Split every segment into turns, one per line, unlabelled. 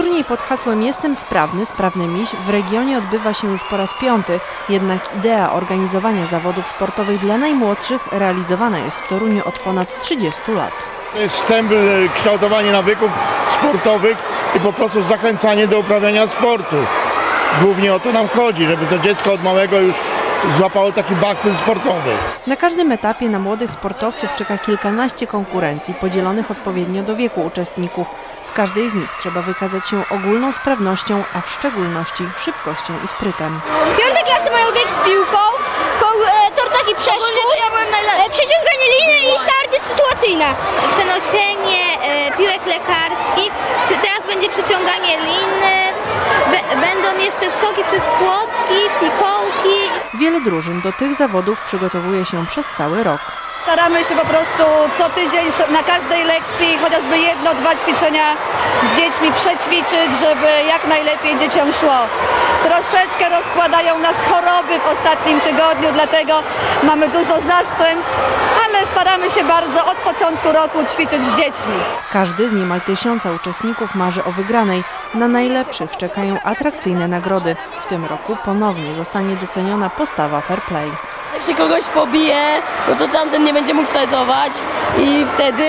Turniej pod hasłem Jestem sprawny, sprawny miś w regionie odbywa się już po raz piąty, jednak idea organizowania zawodów sportowych dla najmłodszych realizowana jest w Toruniu od ponad 30 lat.
To jest wstęp, e, kształtowanie nawyków sportowych i po prostu zachęcanie do uprawiania sportu. Głównie o to nam chodzi, żeby to dziecko od małego już złapało taki bakcyn sportowy.
Na każdym etapie na młodych sportowców czeka kilkanaście konkurencji podzielonych odpowiednio do wieku uczestników. W każdej z nich trzeba wykazać się ogólną sprawnością, a w szczególności szybkością i sprytem.
Piąte klasy mają bieg z piłką, e, tor taki przeszkód, e, przeciąganie liny i starty sytuacyjne.
przenoszenie e, piłek lekarskich, teraz będzie przeciąganie liny, będą jeszcze skoki przez płotki, fikołki.
Wiele drużyn do tych zawodów przygotowuje się przez cały rok.
Staramy się po prostu co tydzień na każdej lekcji chociażby jedno, dwa ćwiczenia z dziećmi przećwiczyć, żeby jak najlepiej dzieciom szło. Troszeczkę rozkładają nas choroby w ostatnim tygodniu, dlatego mamy dużo zastępstw, staramy się bardzo od początku roku ćwiczyć z dziećmi.
Każdy z niemal tysiąca uczestników marzy o wygranej. Na najlepszych czekają atrakcyjne nagrody. W tym roku ponownie zostanie doceniona postawa fair play.
Jak się kogoś pobije, no to tamten nie będzie mógł startować i wtedy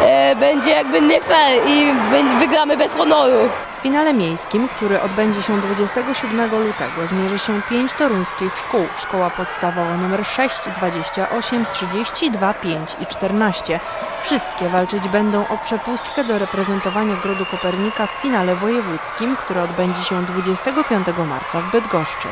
e, będzie jakby nie fair i wy- wygramy bez honoru.
W finale miejskim, który odbędzie się 27 lutego, zmierzy się pięć toruńskich szkół. Szkoła podstawowa nr 6, 28, 32, 5 i 14. Wszystkie walczyć będą o przepustkę do reprezentowania Grodu Kopernika w finale wojewódzkim, który odbędzie się 25 marca w Bydgoszczy.